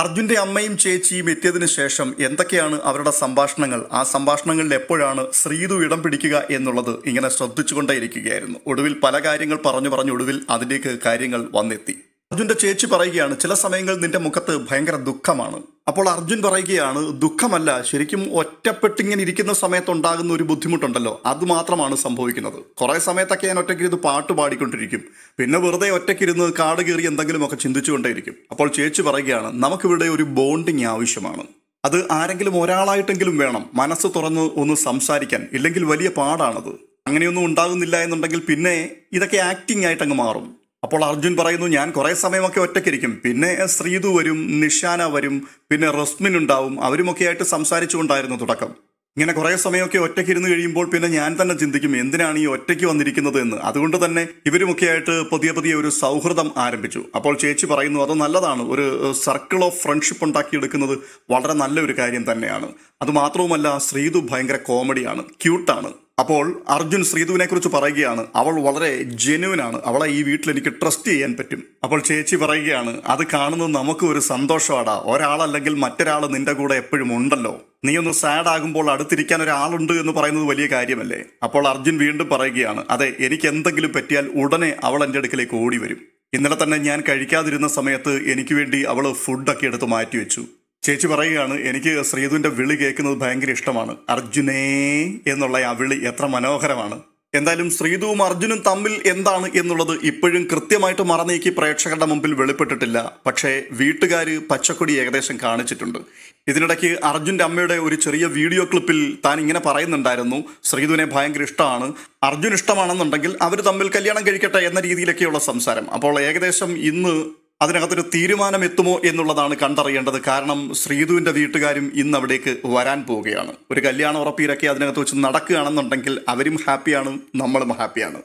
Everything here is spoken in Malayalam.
അർജുന്റെ അമ്മയും ചേച്ചിയും എത്തിയതിനു ശേഷം എന്തൊക്കെയാണ് അവരുടെ സംഭാഷണങ്ങൾ? ആ സംഭാഷണങ്ങളിൽ എപ്പോഴാണ് ശ്രീതു ഇടം പിടിക്കുക എന്നുള്ളത് ഇങ്ങനെ ശ്രദ്ധിച്ചുകൊണ്ടേയിരിക്കുകയായിരുന്നു. ഒടുവിൽ പല കാര്യങ്ങൾ പറഞ്ഞു പറഞ്ഞു ഒടുവിൽ അതിലേക്ക് കാര്യങ്ങൾ വന്നെത്തി. അർജുന്റെ ചേച്ചി പറയുകയാണ് ചില സമയങ്ങളിൽ നിന്റെ മുഖത്ത് ഭയങ്കര ദുഃഖമാണ്. അപ്പോൾ അർജുൻ പറയുകയാണ് ദുഃഖമല്ല ശരിക്കും ഒറ്റപ്പെട്ടിങ്ങനെ ഇരിക്കുന്ന സമയത്ത് ഉണ്ടാകുന്ന ഒരു ബുദ്ധിമുട്ടുണ്ടല്ലോ അത് മാത്രമാണ് സംഭവിക്കുന്നത്. കുറെ സമയത്തൊക്കെ ഞാൻ ഒറ്റയ്ക്കിരുന്ന് പാട്ട് പാടിക്കൊണ്ടിരിക്കും. പിന്നെ വെറുതെ ഒറ്റയ്ക്കിരുന്ന് കാട് കയറി എന്തെങ്കിലുമൊക്കെ ചിന്തിച്ചുകൊണ്ടേയിരിക്കും. അപ്പോൾ ചേച്ചി പറയുകയാണ് നമുക്കിവിടെ ഒരു ബോണ്ടിങ് ആവശ്യമാണ്. അത് ആരെങ്കിലും ഒരാളായിട്ടെങ്കിലും വേണം മനസ്സ് തുറന്ന് ഒന്ന് സംസാരിക്കാൻ. ഇല്ലെങ്കിൽ വലിയ പാടാണത്. അങ്ങനെയൊന്നും ഉണ്ടാകുന്നില്ല എന്നുണ്ടെങ്കിൽ പിന്നെ ഇതൊക്കെ ആക്ടിംഗ് ആയിട്ടങ്ങ് മാറും. അപ്പോൾ അർജുൻ പറയുന്നു ഞാൻ കുറേ സമയമൊക്കെ ഒറ്റയ്ക്കിരിക്കും. പിന്നെ ശ്രീതു വരും നിഷാന വരും പിന്നെ റസ്മിൻ ഉണ്ടാവും. അവരുമൊക്കെ ആയിട്ട് സംസാരിച്ചുകൊണ്ടായിരുന്നു തുടക്കം. ഇങ്ങനെ കുറേ സമയമൊക്കെ ഒറ്റയ്ക്ക് ഇരുന്ന് കഴിയുമ്പോൾ പിന്നെ ഞാൻ തന്നെ ചിന്തിക്കും എന്തിനാണ് ഈ ഒറ്റയ്ക്ക് വന്നിരിക്കുന്നത് എന്ന്. അതുകൊണ്ട് തന്നെ ഇവരുമൊക്കെ ആയിട്ട് പുതിയ പുതിയ ഒരു സൗഹൃദം ആരംഭിച്ചു. അപ്പോൾ ചേച്ചി പറയുന്നു അത് നല്ലതാണ്. ഒരു സർക്കിൾ ഓഫ് ഫ്രണ്ട്ഷിപ്പ് ഉണ്ടാക്കിയെടുക്കുന്നത് വളരെ നല്ലൊരു കാര്യം തന്നെയാണ്. അത് മാത്രവുമല്ല ശ്രീതു ഭയങ്കര കോമഡിയാണ് ക്യൂട്ടാണ് അപ്പോൾ അർജുൻ ശ്രീധുവിനെ കുറിച്ച് പറയുകയാണ്. അവൾ വളരെ ജെന്യുവൻ ആണ് അവളെ ഈ വീട്ടിൽ എനിക്ക് ട്രസ്റ്റ് ചെയ്യാൻ പറ്റും. അപ്പോൾ ചേച്ചി പറയുകയാണ് അത് കാണുന്നത് നമുക്ക് ഒരു സന്തോഷമാടാ ഒരാളല്ലെങ്കിൽ മറ്റൊരാൾ നിന്റെ കൂടെ എപ്പോഴും ഉണ്ടല്ലോ. നീ ഒന്ന് സാഡ് ആകുമ്പോൾ അടുത്തിരിക്കാൻ ഒരാളുണ്ട് എന്ന് പറയുന്നത് വലിയ കാര്യമല്ലേ? അപ്പോൾ അർജുൻ വീണ്ടും പറയുകയാണ് അതെ എനിക്ക് എന്തെങ്കിലും പറ്റിയാൽ ഉടനെ അവൾ എന്റെ അടുക്കലേക്ക് ഓടി വരും ഇന്നലെ തന്നെ ഞാൻ കഴിക്കാതിരുന്ന സമയത്ത് എനിക്ക് വേണ്ടി അവൾ ഫുഡൊക്കെ എടുത്ത് മാറ്റി വെച്ചു ചേച്ചി പറയുകയാണ് എനിക്ക് ശ്രീധുവിന്റെ വിളി കേൾക്കുന്നത് ഭയങ്കര ഇഷ്ടമാണ്. അർജുനേ എന്നുള്ള ആ വിളി എത്ര മനോഹരമാണ്. എന്തായാലും ശ്രീധുവും അർജുനും തമ്മിൽ എന്താണ് എന്നുള്ളത് ഇപ്പോഴും കൃത്യമായിട്ട് മറന്നേക്കി പ്രേക്ഷകരുടെ മുമ്പിൽ വെളിപ്പെട്ടിട്ടില്ല. പക്ഷേ വീട്ടുകാർ പച്ചക്കൊടി ഏകദേശം കാണിച്ചിട്ടുണ്ട്. ഇതിനിടയ്ക്ക് അർജുന്റെ അമ്മയുടെ ഒരു ചെറിയ വീഡിയോ ക്ലിപ്പിൽ താൻ ഇങ്ങനെ പറയുന്നുണ്ടായിരുന്നു ശ്രീധുവിനെ ഭയങ്കര ഇഷ്ടമാണ്. അർജുൻ ഇഷ്ടമാണെന്നുണ്ടെങ്കിൽ അവർ തമ്മിൽ കല്യാണം കഴിക്കട്ടെ എന്ന രീതിയിലൊക്കെയുള്ള സംസാരം. അപ്പോൾ ഏകദേശം ഇന്ന് അതിനകത്തൊരു തീരുമാനം എത്തുമോ എന്നുള്ളതാണ് കണ്ടറിയേണ്ടത്. കാരണം ശ്രീധുവിന്റെ വീട്ടുകാരും ഇന്ന് അവിടേക്ക് വരാൻ പോവുകയാണ്. ഒരു കല്യാണ ഉറപ്പിയിലൊക്കെ അതിനകത്ത് വെച്ച് നടക്കുകയാണെന്നുണ്ടെങ്കിൽ അവരും ഹാപ്പിയാണ് നമ്മളും ഹാപ്പിയാണ്.